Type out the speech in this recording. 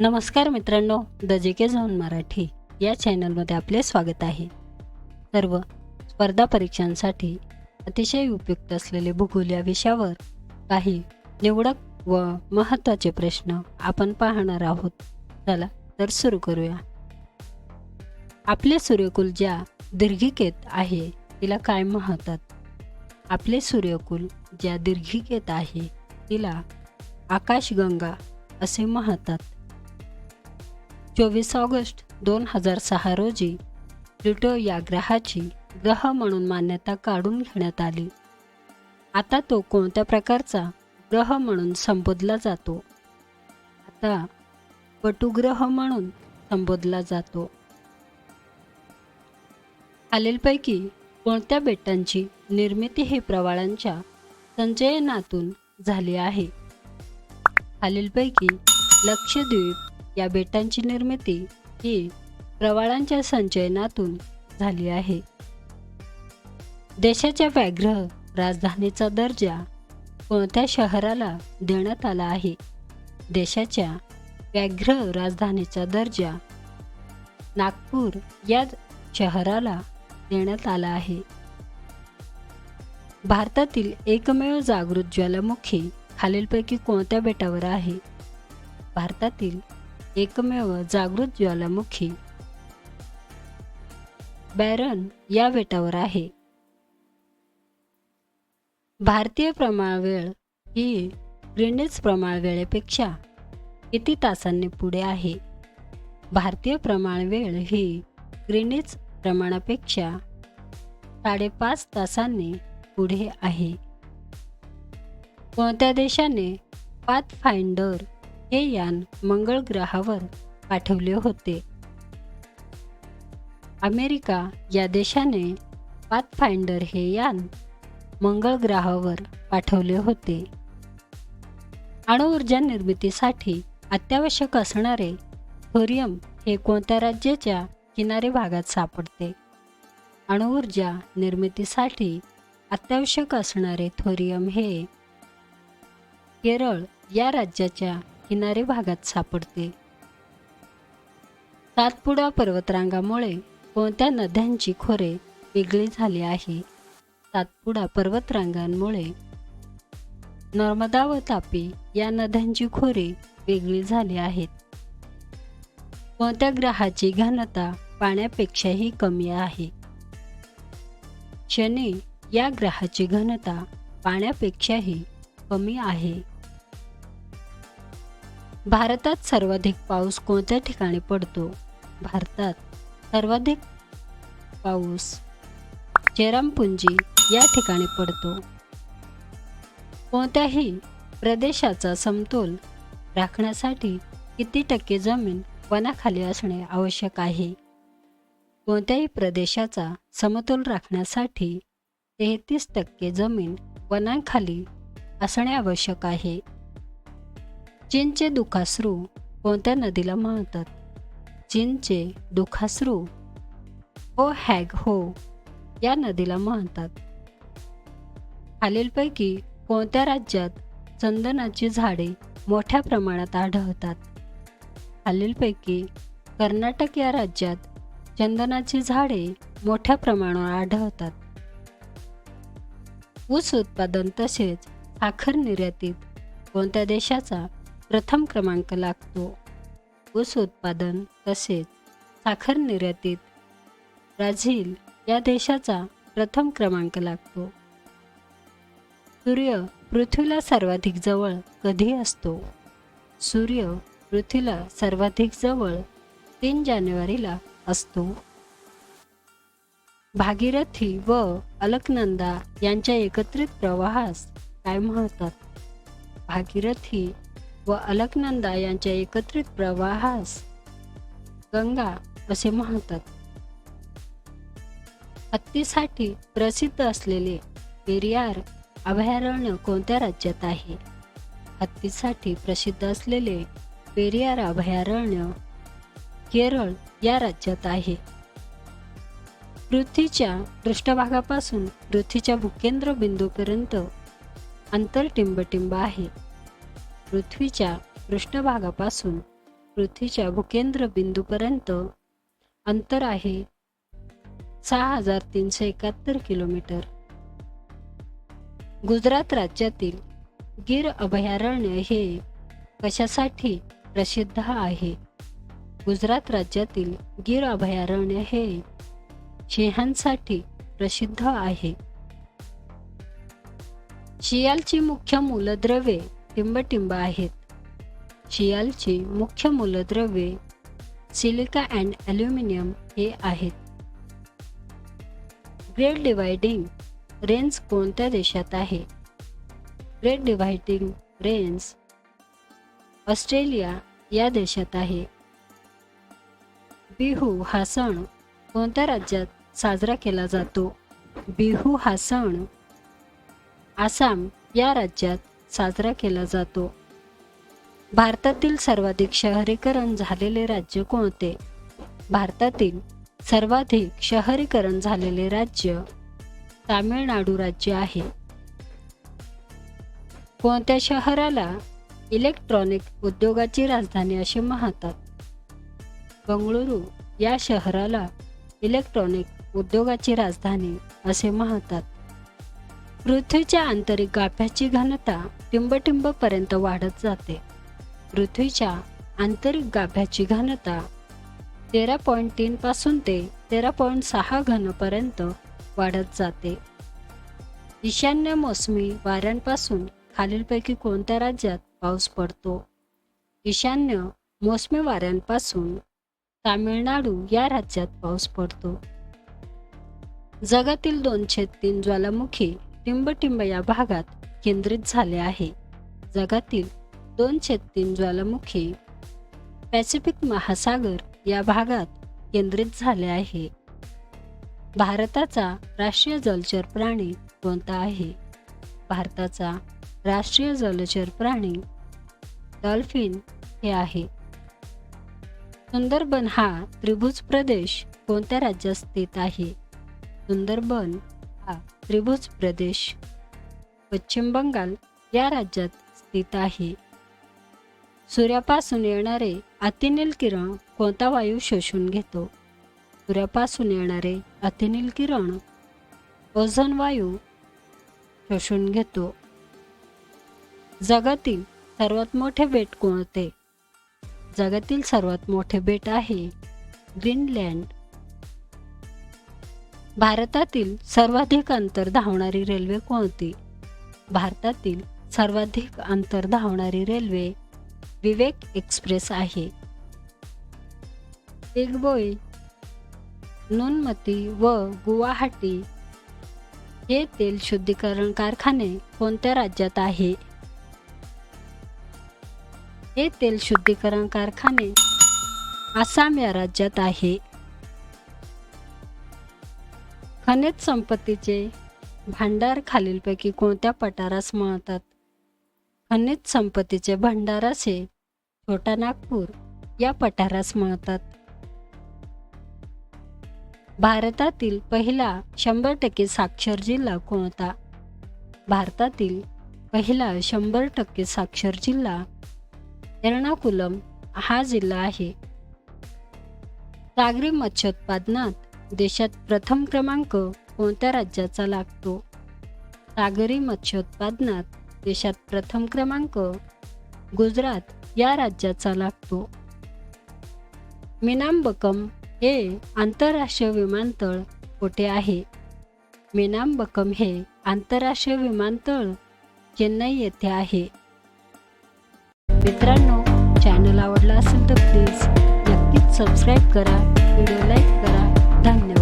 नमस्कार मित्रांनो द जे के झोन मराठी या चॅनलमध्ये आपले स्वागत आहे. सर्व स्पर्धा परीक्षांसाठी अतिशय उपयुक्त असलेले भूगोल या विषयावर काही निवडक व महत्त्वाचे प्रश्न आपण पाहणार आहोत. चला तर सुरू करूया. आपले सूर्यकुल ज्या दीर्घिकेत आहे तिला काय म्हणतात? आपले सूर्यकुल ज्या दीर्घिकेत आहे तिला आकाशगंगा असे म्हणतात. चोवीस ऑगस्ट दोन हजार सहा रोजी प्लुटो या ग्रहाची ग्रह म्हणून मान्यता काढून घेण्यात आली. आता तो कोणत्या प्रकारचा ग्रह म्हणून संबोधला जातो? आता पटुग्रह म्हणून संबोधला जातो. खालीलपैकी कोणत्या बेटांची निर्मिती ही प्रवाळांच्या संचयनातून झाली आहे? खालीलपैकी लक्षद्वीप या बेटांची निर्मिती ही प्रवाळांच्या संचयनातून झाली आहे. देशाच्या व्याघ्र राजधानीचा दर्जा कोणत्या शहराला देण्यात आला आहे? देशाच्या व्याघ्र राजधानीचा दर्जा नागपूर या शहराला देण्यात आला आहे. भारतातील एकमेव जागृत ज्वालामुखी खालीलपैकी कोणत्या बेटावर आहे? भारतातील एकमेव जागृत ज्वालामुखी. बॅरन या बेटावर आहे. भारतीय प्रमाणवेळ ही ग्रीनिच प्रमाणवेळेपेक्षा किती तासांनी पुढे आहे? भारतीय प्रमाणवेळ ही ग्रीनिच प्रमाणापेक्षा साडेपाच तासांनी पुढे आहे. कोणत्या देशाने पाथ फाइंडर हे यान मंगळ ग्रहावर पाठवले होते. अमेरिका या देशाने पाथफाइंडर हे यान मंगळ ग्रहावर पाठवले होते. अणुऊर्जा निर्मितीसाठी अत्यावश्यक असणारे थोरियम हे कोणत्या राज्याच्या किनारी भागात सापडते? अणुऊर्जा निर्मितीसाठी अत्यावश्यक असणारे थोरियम हे केरळ या राज्याच्या किनारी भागात सापडते. सातपुडा पर्वतरांगामुळे कोणत्या नद्यांची खोरे वेगळी झाली आहे. सातपुडा पर्वतरांगांमुळे नर्मदा व तापी या नद्यांची खोरे वेगळी झाली आहेत. कोणत्या ग्रहाची घनता पाण्यापेक्षाही कमी आहे. शनी या ग्रहाची घनता पाण्यापेक्षाही कमी आहे. भारतात सर्वाधिक पाऊस कोणत्या ठिकाणी पडतो? भारतात सर्वाधिक पाऊस चेरामपुंजी या ठिकाणी पडतो. कोणत्याही प्रदेशाचा समतोल राखण्यासाठी किती टक्के जमीन वनाखाली असणे आवश्यक आहे? कोणत्याही प्रदेशाचा समतोल राखण्यासाठी तेहतीस टक्के जमीन वनांखाली असणे आवश्यक आहे. चीनचे दुखाश्रू कोणत्या नदीला म्हणतात चीनचे दुखाश्रू हो हॅग हो या नदीला म्हणतात खालीलपैकी कोणत्या राज्यात चंदनाची झाडे मोठ्या प्रमाणात आढळतात? खालीलपैकी कर्नाटक या राज्यात चंदनाची झाडे मोठ्या प्रमाणावर आढळतात. ऊस उत्पादन तसेच साखर निर्यातीत कोणत्या देशाचा प्रथम क्रमांक लागतो. ऊस उत्पादन तसेच साखर निर्यातीत ब्राझील या देशाचा प्रथम क्रमांक लागतो. सूर्य पृथ्वीला सर्वाधिक जवळ कधी असतो? सूर्य पृथ्वीला सर्वाधिक जवळ तीन जानेवारीला असतो. भागीरथी व अलकनंदा यांच्या एकत्रित प्रवाहास काय म्हणतात? भागीरथी व अलकनंदा यांच्या एकत्रित प्रवाहास गंगा असे म्हणतात. हत्तीसाठी प्रसिद्ध असलेले पेरियार अभयारण्य कोणत्या राज्यात आहे? हत्तीसाठी प्रसिद्ध असलेले पेरियार अभयारण्य केरळ या राज्यात आहे. पृथ्वीच्या पृष्ठभागापासून पृथ्वीच्या भूकेंद्र बिंदूपर्यंत अंतर टिंबटिंब आहे. पृथ्वीच्या पृष्ठभागापासून पृथ्वीच्या भूकेंद्र बिंदूपर्यंत अंतर आहे सहा हजार तीनशे एकाहत्तर किलोमीटर. गुजरात राज्यातील गीर अभयारण्य हे कशासाठी प्रसिद्ध आहे? गुजरात राज्यातील गीर अभयारण्य हे सिंहांसाठी प्रसिद्ध आहे. शियालची मुख्य मूलद्रव्ये टिंबटिंब आहेत. शियालची मुख्य मूलद्रव्ये सिलिका अँड ॲल्युमिनियम हे आहेत. ग्रेट डिवायडिंग रेंज कोणत्या देशात आहे? ग्रेट डिव्हायडिंग रेंज ऑस्ट्रेलिया या देशात आहे. बिहू हा सण कोणत्या राज्यात साजरा केला जातो? बिहू हा सण आसाम या राज्यात साजरा केला जातो. भारतातील सर्वाधिक शहरीकरण झालेले राज्य कोणते? भारतातील सर्वाधिक शहरीकरण झालेले राज्य तामिळनाडू राज्य आहे. कोणत्या शहराला इलेक्ट्रॉनिक उद्योगाची राजधानी असे म्हणतात? बंगळुरू या शहराला इलेक्ट्रॉनिक उद्योगाची राजधानी असे म्हणतात. पृथ्वीच्या आंतरिक गाभ्याची घनता टिंबटिंबपर्यंत वाढत जाते. पृथ्वीच्या आंतरिक गाभ्याची घनता तेरा पॉईंट तीनपासून ते तेरा पॉईंट सहा घनपर्यंत वाढत जाते. ईशान्य मोसमी वाऱ्यांपासून खालीलपैकी कोणत्या राज्यात पाऊस पडतो? ईशान्य मोसमी वाऱ्यांपासून तामिळनाडू या राज्यात पाऊस पडतो. जगातील दोनशे तीन ज्वालामुखी टिंबटिंब या भागात केंद्रित झाले आहे. जगातील दोनशे तीन ज्वालामुखी पॅसिफिक महासागर या भागात केंद्रित झाले आहे. भारताचा राष्ट्रीय जलचर प्राणी कोणता आहे? भारताचा राष्ट्रीय जलचर प्राणी डॉल्फिन हे आहे. सुंदरबन हा त्रिभुज प्रदेश कोणत्या राज्यात स्थित आहे? सुंदरबन हा त्रिभुज प्रदेश. पश्चिम बंगाल या राज्यात स्थित आहे. सूर्यापासून येणारे अतिनील किरण कोणता वायू शोषून घेतो? सूर्यापासून येणारे अतिनील किरण ओझोन वायू शोषून घेतो. जगातील सर्वात मोठे बेट कोणते? जगातील सर्वात मोठे बेट आहे ग्रीनलँड. भारतातील सर्वाधिक अंतर धावणारी रेल्वे कोणती? भारतातील सर्वाधिक अंतर धावणारी रेल्वे विवेक एक्सप्रेस आहे. दिग्बोई नुनमती व गुवाहाटी हे तेल शुद्धीकरण कारखाने कोणत्या राज्यात आहे? हे तेल शुद्धीकरण कारखाने आसाम या राज्यात आहे. खनिज संपत्तीचे भांडार खालीलपैकी कोणत्या पठारास म्हणतात खनिज संपत्तीचे भंडाराचे छोटा नागपूर या पठारास म्हणतात भारतातील पहिला शंभर टक्के साक्षर जिल्हा कोणता? भारतातील पहिला शंभर टक्के साक्षर जिल्हा एर्णाकुलम हा जिल्हा आहे. सागरी मत्स्योत्पादनात देशात प्रथम क्रमांक कोणत्या राज्याचा लागतो? सागरी मत्स्योत्पादनात देशात प्रथम क्रमांक गुजरात या राज्याचा लागतो. मिनांबकम हे आंतरराष्ट्रीय विमानतळ कुठे आहे? मिनांबकम हे आंतरराष्ट्रीय विमानतळ चेन्नई येथे आहे. मित्रांनो चॅनल आवडला असेल तर प्लीज नक्कीच सबस्क्राईब करा व्हिडिओ लाईक Tanya.